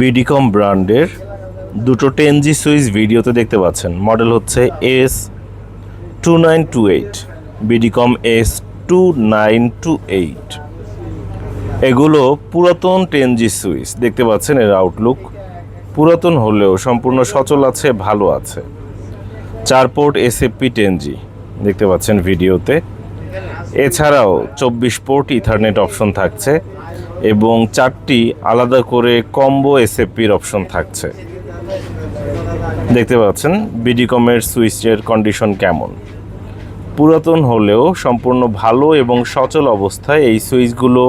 বিডিকম ব্র্যান্ডের দুটো টেন জি সুইচ ভিডিওতে দেখতে পাচ্ছেন। মডেল হচ্ছে S two nine two eight BDCOM S two nine two eight এগুলো পুরাতন টেন জি সুইচ দেখতে পাচ্ছেন এর আউটলুক পুরাতন হলেও সম্পূর্ণ সচল আছে, ভালো আছে। চার পোর্ট এসএফপি টেন জি দেখতে পাচ্ছেন ভিডিওতে। এছাড়াও চব্বিশ পোর্ট ইথারনেট অপশন থাকছে। এবং চারটি আলাদা করে কম্বো এসএফপির অপশন থাকছে। দেখতে পাচ্ছেন বিডিকমের সুইচের কন্ডিশন কেমন? পুরাতন হলেও সম্পূর্ণ ভালো এবং সচল অবস্থায় এই সুইচগুলো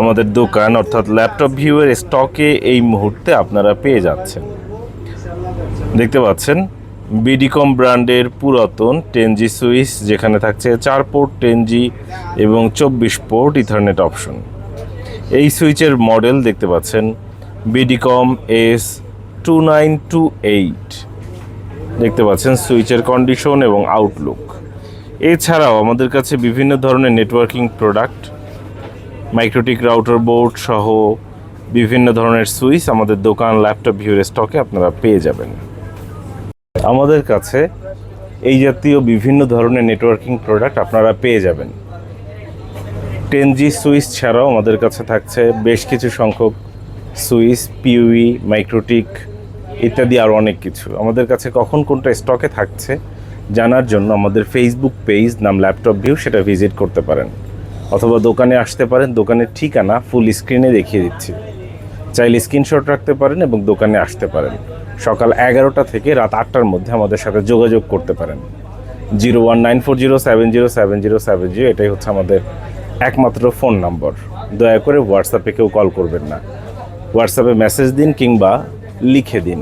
আমাদের দোকান অর্থাৎ ল্যাপটপ ভিউয়ের স্টকে এই মুহূর্তে আপনারা পেয়ে যাচ্ছেন। দেখতে পাচ্ছেন বিডিকম ব্র্যান্ডের পুরাতন টেন জি সুইচ যেখানে থাকছে চার পোর্ট টেন জি এবং চব্বিশ পোর্ট ইথারনেট অপশন এই সুইচের মডেল দেখতে পাচ্ছেন BDCOM S two nine two eight দেখতে পাচ্ছেন সুইচের কন্ডিশন এবং আউটলুক এছাড়াও আমাদের কাছে বিভিন্ন ধরনের networking product MikroTik router board সহ বিভিন্ন ধরনের সুইচ আমাদের দোকান ল্যাপটপ ভিউর স্টকে আপনারা পেয়ে যাবেন। আমাদের কাছে এই জাতীয় বিভিন্ন ধরনের নেটওয়ার্কিং প্রোডাক্ট আপনারা পেয়ে যাবেন। টেন জি সুইচ ছাড়াও আমাদের কাছে থাকছে বেশ কিছু সংখ্যক সুইচ পিউই মাইক্রোটিক ইত্যাদি আরও অনেক কিছু। আমাদের কাছে কখন কোনটা স্টকে থাকছে জানার জন্য আমাদের ফেসবুক পেজ নাম ল্যাপটপ ভিউ সেটা ভিজিট করতে পারেন। অথবা দোকানে আসতে পারেন, দোকানের ঠিকানা ফুল স্ক্রিনে দেখিয়ে দিচ্ছি। চাইলে স্ক্রিনশট রাখতে পারেন এবং দোকানে আসতে পারেন। সকাল এগারোটা থেকে রাত আটটার মধ্যে আমাদের সাথে যোগাযোগ করতে পারেন। Zero one nine four zero seven zero seven zero seven zero, এটাই হচ্ছে আমাদের একমাত্র ফোন নম্বর। দয়া করে হোয়াটসঅ্যাপে কেউ কল করবেন না। হোয়াটসঅ্যাপে মেসেজ দিন কিংবা লিখে দিন।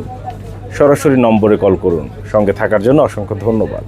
সরাসরি নম্বরে কল করুন। সঙ্গে থাকার জন্য অসংখ্য ধন্যবাদ।